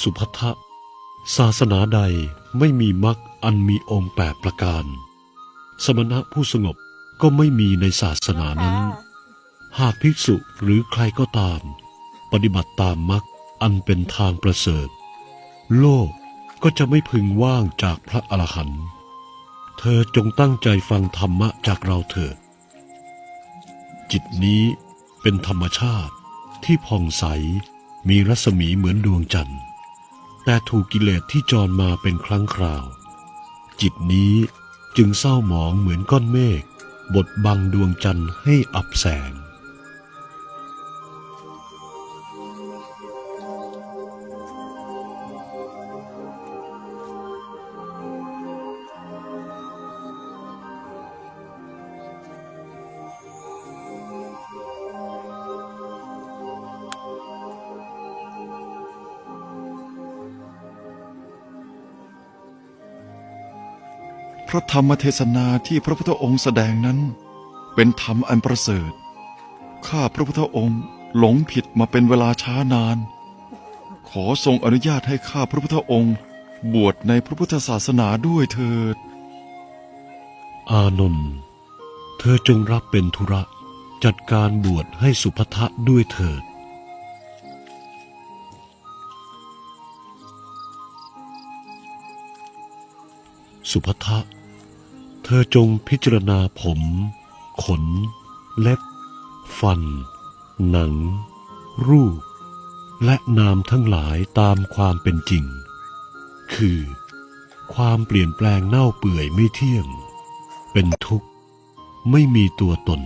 สุภัทะศาสนาใดไม่มีมรรคอันมีองค์แปดประการ สมณะผู้สงบก็ไม่มีในศาสนานั้น หากภิกษุหรือใครก็ตาม ปฏิบัติตามมรรคอันเป็นทางประเสริฐ โลกก็จะไม่พึงว่างจากพระอรหันต์เธอจงตั้งใจฟังธรรมะจากเราเถิด จิตนี้เป็นธรรมชาติที่ผ่องใสมีรัศมีเหมือนดวงจันทร์ แต่ถูกกิเลสที่จรมาเป็นครั้งคราว จิตนี้จึงเศร้าหมองเหมือนก้อนเมฆบดบังดวงจันทร์ให้อับแสง พระธรรมเทศนาที่พระพุทธองค์แสดงนั้น เป็นธรรมอันประเสริฐ ข้าพระพุทธองค์หลงผิดมาเป็นเวลาช้านาน ขอทรงอนุญาตให้ข้าพระพุทธองค์บวชในพระพุทธศาสนาด้วยเถิด อานนท์เธอจงรับเป็นธุระ จัดการบวชให้สุภัทะด้วยเถิด สุภัทะเธอจงพิจารณาผม ขน เล็บ ฟัน หนัง รูป และนามทั้งหลายตามความเป็นจริง คือ ความเปลี่ยนแปลงเน่าเปื่อยไม่เที่ยง เป็นทุกข์ ไม่มีตัวตน